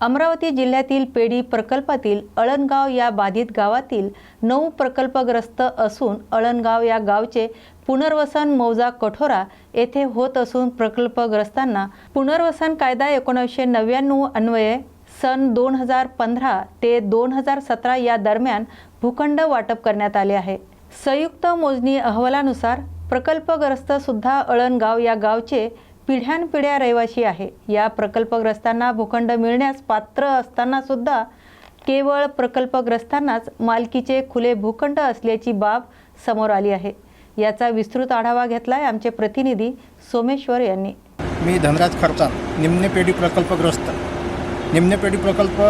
अमरावती जिल्ह्यातील पेढी प्रकल्पातील अळणगाव या बाधित गावातील नऊ प्रकल्पग्रस्त असून अळणगाव या गावचे पुनर्वसन मौजा कठोरा येथे होत असून प्रकल्पग्रस्तांना पुनर्वसन कायदा एकोणीसशे नव्याण्णव अन्वये सन दोन हजार पंधरा ते दोन हजार सतरा या दरम्यान भूखंड वाटप करण्यात आले आहे. संयुक्त मोजणी अहवालानुसार प्रकल्पग्रस्त सुद्धा अळणगाव या गावचे पिढ्यानपिढ्या रहिवासी आहे. या प्रकल्पग्रस्तांना भूखंड मिळण्यास पात्र असतानासुद्धा केवळ प्रकल्पग्रस्तांनाच मालकीचे खुले भूखंड असल्याची बाब समोर आली आहे. याचा विस्तृत आढावा घेतलाय आमचे प्रतिनिधी सोमेश्वर यांनी. मी धनराज खर्चा निम्न पेढी प्रकल्पग्रस्त. निम्न पेढी प्रकल्प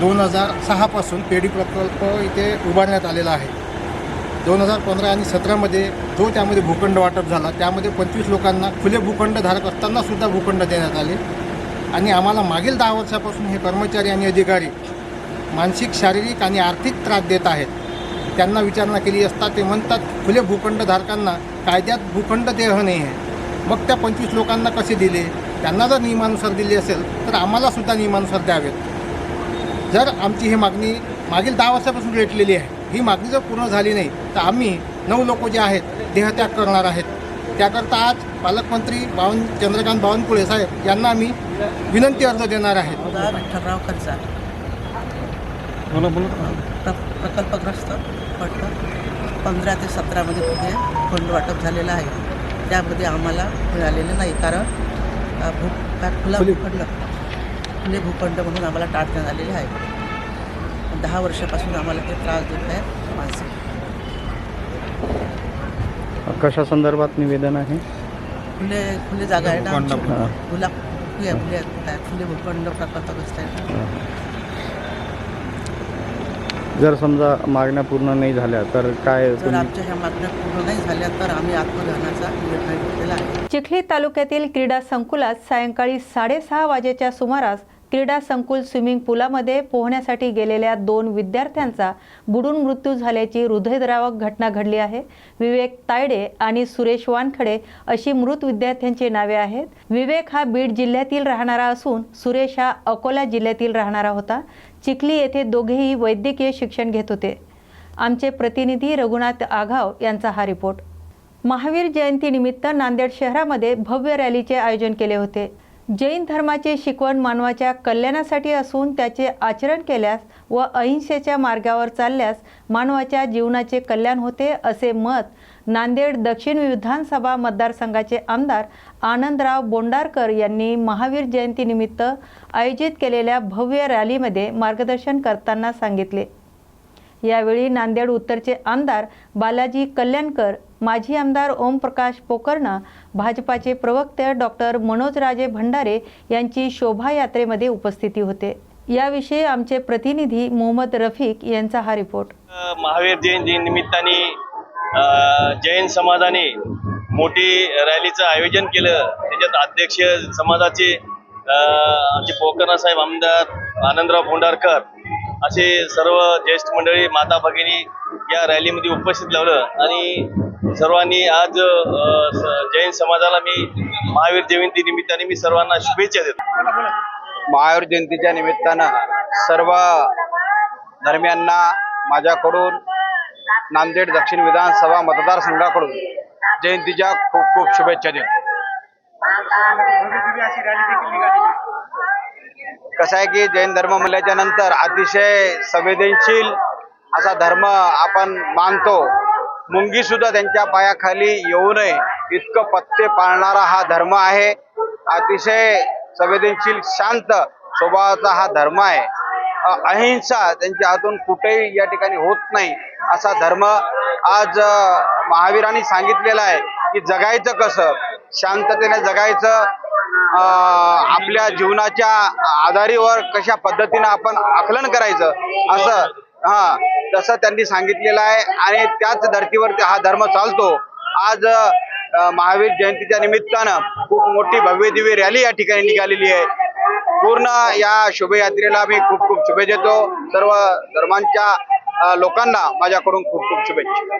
दोन हजार सहापासून पेढी प्रकल्प इथे उभारण्यात आलेला आहे. दोन हजार पंधरा आणि सतरामध्ये जो त्यामध्ये भूखंड वाटप झाला त्यामध्ये पंचवीस लोकांना खुले भूखंड धारक असताना सुद्धा भूखंड देण्यात आले. आणि आम्हाला मागील दहा वर्षापासून हे कर्मचारी आणि अधिकारी मानसिक शारीरिक आणि आर्थिक त्रास देत आहेत. त्यांना विचारणा केली असता ते म्हणतात खुले भूखंडधारकांना कायद्यात भूखंड देह नाही आहे. मग त्या पंचवीस लोकांना कसे दिले? त्यांना जर नियमानुसार दिले असेल तर आम्हालासुद्धा नियमानुसार द्यावेत. जर आमची ही मागणी मागील दहा वर्षापासून रेटलेली आहे ही मागणी जर पूर्ण झाली नाही तर आम्ही नऊ लोक जे आहेत देहत्याग करणार आहेत. त्याकरता आज पालकमंत्री बावन चंद्रकांत बावनकुळे साहेब यांना आम्ही विनंती अर्ज देणार आहेत. उदा विठ्ठलराव खर्चा बोला बोला. प्र प्रकल्पग्रस्त फक्त पंधरा ते सतरामध्ये पुढे फंड वाटप झालेलं आहे. त्यामध्ये आम्हाला मिळालेलं नाही कारण भू का खुला खुले- भूखंड खुले भूखंड म्हणून आम्हाला टाळण्यात आलेले आहे. दहा वर्षापासून आम्हाला ते त्रास देत आहे मानसिक. कशा संदर्भात निवेदन आहे? खुले खुले जागा आहे ना. खुला खुले खुले काय खुले भूखंड प्रकल्पग्रस्त आहे जर समजा मागण्या पूर्ण नाही झाल्या तर काय जर आमच्या ह्या मागण्या पूर्ण नाही झाल्या तर आम्ही आत्मदहनाचा निर्णय घेतलेला आहे. चिखली तालुक्यातील क्रीडा संकुलात सायंकाळी साडेसहा वाजेच्या सुमारास क्रीडा संकुल स्विमिंग पुलामध्ये पोहण्यासाठी गेलेल्या दोन विद्यार्थ्यांचा बुडून मृत्यू झाल्याची हृदयद्रावक घटना घडली आहे. विवेक तायडे आणि सुरेश वानखडे अशी मृत विद्यार्थ्यांची नावे आहेत. विवेक हा बीड जिल्ह्यातील राहणारा असून सुरेश हा अकोला जिल्ह्यातील राहणारा होता. चिखली येथे दोघेही वैद्यकीय शिक्षण घेत होते. आमचे प्रतिनिधी रघुनाथ आघाव यांचा हा रिपोर्ट. महावीर जयंतीनिमित्त नांदेड शहरामध्ये भव्य रॅलीचे आयोजन केले होते. जैन धर्माची शिकवण मानवाच्या कल्याणासाठी असून त्याचे आचरण केल्यास व अहिंसेच्या मार्गावर चालल्यास मानवाच्या जीवनाचे कल्याण होते असे मत नांदेड दक्षिण विधानसभा मतदारसंघाचे आमदार आनंदराव बोंडारकर यांनी महावीर जयंतीनिमित्त आयोजित केलेल्या भव्य रॅलीमध्ये मार्गदर्शन करताना सांगितले. यावेळी नांदेड उत्तरचे आमदार बालाजी कल्याणकर माजी आमदार ओमप्रकाश पोकर्ण भाजपाचे प्रवक्ते डॉक्टर मनोजराजे भंडारे यांची शोभायात्रेमध्ये उपस्थिती होते. याविषयी आमचे प्रतिनिधी मोहम्मद रफिक यांचा हा रिपोर्ट. महावीर जयंती निमित्ताने जैन समाजाने मोठी रॅलीचं आयोजन केलं. त्याच्यात अध्यक्ष समाजाचे आमचे पोकर्णा साहेब आमदार आनंदराव भोंडारकर असे सर्व ज्येष्ठ मंडळी माता भगिनी या रॅलीमध्ये उपस्थित लावलं आणि सर्वांनी आज जैन समाजाला मी महावीर जयंती निमित्ताने मी सर्वांना शुभेच्छा देतो. महावीर जयंतीच्या निमित्तानं सर्व धर्मियांना माझ्याकडून नांदेड दक्षिण विधानसभा मतदारसंघाकडून जयंतीच्या खूप खूप शुभेच्छा देतो. कसं आहे की जैन धर्म म्हणल्याच्या नंतर अतिशय संवेदनशील असा धर्म आपण मानतो. मुंगी सुद्धा त्यांच्या पायाखाली येऊ नये. इतकं पत्ते पाळणारा हा धर्म आहे. अतिशय संवेदनशील शांत स्वभावाचा हा धर्म आहे. अहिंसा त्यांच्या हातून कुठेही या ठिकाणी होत नाही. असा धर्म आज महावीरांनी सांगितलेला आहे की जगायचं कसं? शांततेने जगायचं. आपल्या जीवनाच्या आधारीवर कशा पद्धतीनं आपण आकलन करायचं? असं हा तसं त्यांनी सांगितलेलं आहे. आणि त्याच धर्तीवर हा धर्म चालतो. आज महावीर जयंतीच्या निमित्तानं खूप मोठी भव्य दिव्य रॅली या ठिकाणी निघालेली आहे. पूर्ण या शुभयात्रेला मी खूप खूप शुभेच्छा देतो. सर्व धर्मांच्या लोकांना माझ्याकडून खूप खूप शुभेच्छा.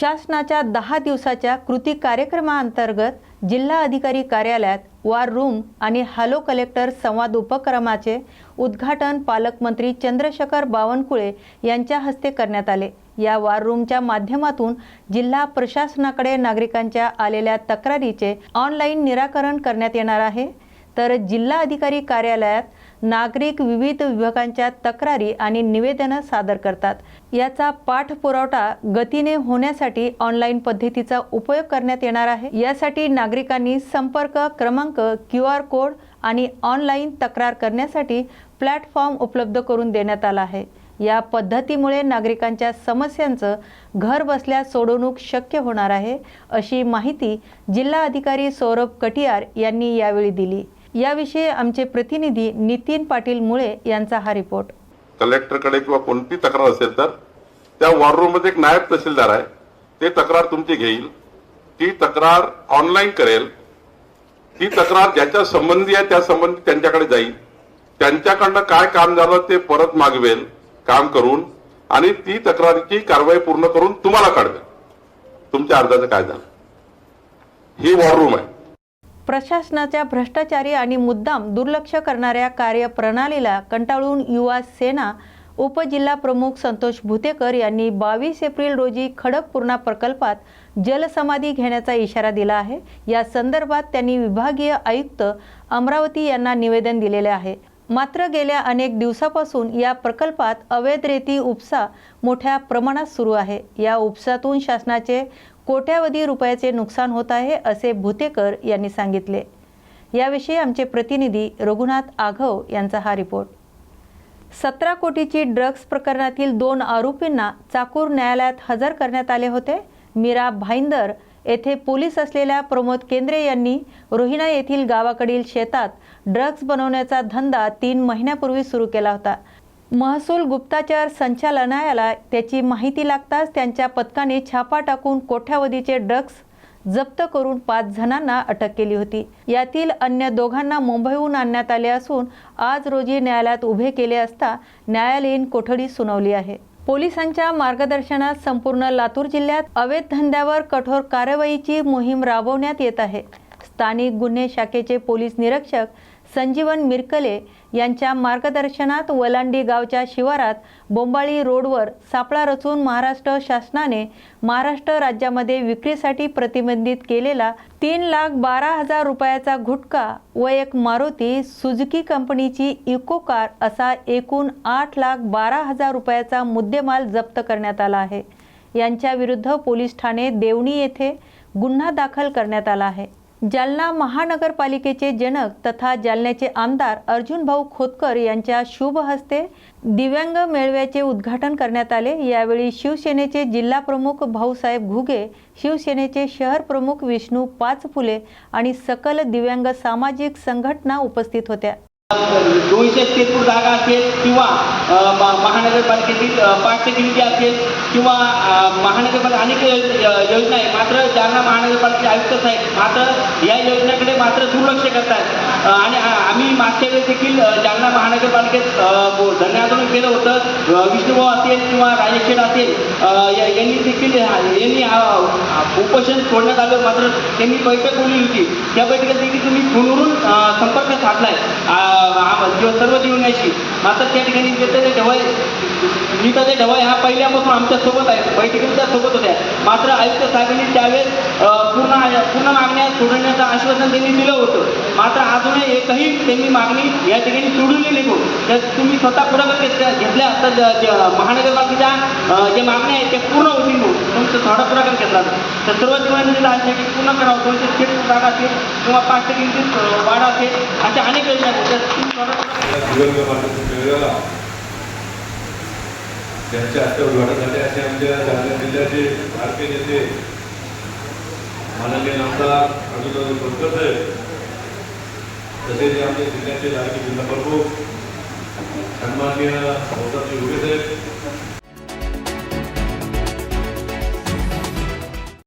शासनाच्या दहा दिवसाच्या कृती कार्यक्रमाअंतर्गत जिल्हा अधिकारी कार्यालयात वार रूम आणि हॅलो कलेक्टर संवाद उपक्रमाचे उद्घाटन पालकमंत्री चंद्रशेखर बावनकुळे यांच्या हस्ते करण्यात आले. या वार रूमच्या माध्यमातून जिल्हा प्रशासनाकडे नागरिकांच्या आलेल्या तक्रारीचे ऑनलाईन निराकरण करण्यात येणार आहे. तर जिल्हा अधिकारी कार्यालयात नागरिक विविध विभागांच्या तक्रारी आणि निवेदनं सादर करतात. याचा पाठपुरावठा गतीने होण्यासाठी ऑनलाईन पद्धतीचा उपयोग करण्यात येणार आहे. यासाठी नागरिकांनी संपर्क क्रमांक क्यू आर कोड आणि ऑनलाईन तक्रार करण्यासाठी प्लॅटफॉर्म उपलब्ध करून देण्यात आला आहे. या पद्धतीमुळे नागरिकांच्या समस्यांचं घर बसल्या सोडवणूक शक्य होणार आहे अशी माहिती जिल्हा अधिकारी सौरभ कटियार यांनी यावेळी दिली. याविषयी आमचे प्रतिनिधी नितीन पाटील मुळे यांचा हा रिपोर्ट. कलेक्टरकडे किंवा कोणती तक्रार असेल तर त्या वॉर रूममध्ये एक नायब तहसीलदार आहे. ते तक्रार तुमची घेईल. ती तक्रार ऑनलाईन करेल. ती तक्रार ज्याच्या संबंधी आहे त्या संबंधी त्यांच्याकडे जाईल. त्यांच्याकडनं काय काम झालं ते परत मागवेल काम करून. आणि ती तक्रारीची कारवाई पूर्ण करून तुम्हाला कळवेल तुमच्या अर्जाचं काय झालं? ही वॉर रूम आहे. प्रशासनाच्या भ्रष्टाचारी आणि मुद्दाम दुर्लक्ष करणाऱ्या कार्यप्रणालीला कंटाळून युवा सेना उपजिल्हा प्रमुख संतोष भुतेकर यांनी बावीस एप्रिल रोजी खडकपूर्णा प्रकल्पात जलसमाधी घेण्याचा इशारा दिला आहे. या संदर्भात त्यांनी विभागीय आयुक्त अमरावती यांना निवेदन दिलेले आहे. मात्र गेल्या अनेक दिवसापासून या प्रकल्पात अवैध रेती उपसा मोठ्या प्रमाणात सुरू आहे. या उपसातून शासनाचे कोट्यावधी रुपयाचे नुकसान होत आहे असे भुतेकर यांनी सांगितले. याविषयी आमचे प्रतिनिधी रघुनाथ आघव यांचा हा रिपोर्ट. सतरा कोटीची ड्रग्ज प्रकरणातील दोन आरोपींना चाकूर न्यायालयात हजर करण्यात आले होते. मीरा भाईंदर येथे पोलीस असलेल्या प्रमोद केंद्रे यांनी रोहिणा येथील गावाकडील शेतात ड्रग्ज बनवण्याचा धंदा तीन महिन्यापूर्वी सुरू केला होता. महसूल गुप्ताचार संचालनालयाला त्याची माहिती लागताच त्यांच्या पथकाने छापा टाकून कोट्यावधीचे ड्रग्ज जप्त करून पाच जणांना अटक केली होती. यातील अन्य दोघांना मुंबईहून आणण्यात आले असून आज रोजी न्यायालयात उभे केले असता न्यायालयीन कोठडी सुनावली आहे. पोलिसांच्या मार्गदर्शनात संपूर्ण लातूर जिल्ह्यात अवैध धंद्यावर कठोर कारवाईची मोहीम राबवण्यात येत आहे. स्थानिक गुन्हे शाखेचे पोलीस निरीक्षक संजीवन मिरकले यांच्या मार्गदर्शनात वलांडी गावच्या शिवारात बोंबाळी रोडवर सापळा रचून महाराष्ट्र शासनाने महाराष्ट्र राज्यामध्ये विक्रीसाठी प्रतिबंधित केलेला तीन लाख बारा हजार रुपयाचा गुटखा व एक मारुती सुझुकी कंपनीची इको कार असा एकूण आठ लाख बारा हजार रुपयाचा मुद्देमाल जप्त करण्यात आला आहे. यांच्याविरुद्ध पोलीस ठाणे देवणी येथे गुन्हा दाखल करण्यात आला आहे. जालना महानगरपालिकेचे जनक तथा जालन्याचे आमदार अर्जुन भाऊ खोतकर यांच्या शुभ हस्ते दिव्यांग मेळव्याचे उद्घाटन करण्यात आले. यावेळी शिवसेनेचे जिल्हा प्रमुख भाऊसाहेब घुगे शिवसेनेचे शहर प्रमुख विष्णू पाचफुले आणि सकल दिव्यांग सामाजिक संघटना उपस्थित होत्या. दोनशे तेहत्तर जागा असेल किंवा महानगरपालिकेतील पाच असेल किंवा महानगरपालिका अनेक योजना आहे. मात्र जालना महानगरपालिकेचे आयुक्त साहेब मात्र या योजना मात्र दुर्लक्ष करतात आणि आम्ही मागच्या वेळेस देखील जालना महानगरपालिकेत अ, आंदोलन केलं होतं. विष्णुभाऊ असेल किंवा राजेश असेल यांनी देखील यांनी उपोषण सोडण्यात आलं. मात्र त्यांनी बैठक बोलली होती. त्या बैठकीत देखील तुम्ही फोनवरून संपर्क साधलाय. आ- आ- सर्व जीवनाशी. मात्र त्या ठिकाणी नीताताई ढवळे नीताताई ढवळे हा पहिल्यापासून आमच्यासोबत आहे बैठकीत त्या सोबत होत्या. मात्र आयुक्त साहेबांनी त्यावेळेस पूर्ण पूर्ण मागण्या सोडवण्याचं आश्वासन त्यांनी दिलं होतं. मात्र अजूनही एकही त्यांनी मागणी या ठिकाणी सोडवलेली नाही. तर तुम्ही स्वतः पुढाकार घेतल्या घेतल्या तर महानगरपालिकेच्या ज्या मागण्या आहेत त्या पूर्ण होतील म्हणून. तुमचं थोडा पुढाकार घेतला तर. तर सर्व जीवनाला अशा पूर्ण करावं. दोनशे थेट जागा असेल किंवा पाच टक्के निधी, वाढ असेल अशा अनेक योजना आहेत. त्यांच्या हस्ते उद्घाटन झाले असे आमच्या जालना जिल्ह्याचे भारतीय नेते माननीय आमदार अभिनव खोतकर साहेब तसेच आमच्या जिल्ह्याचे लाडके जिल्हा प्रमुख सन्माननीय भाऊसाहेब उभे साहेब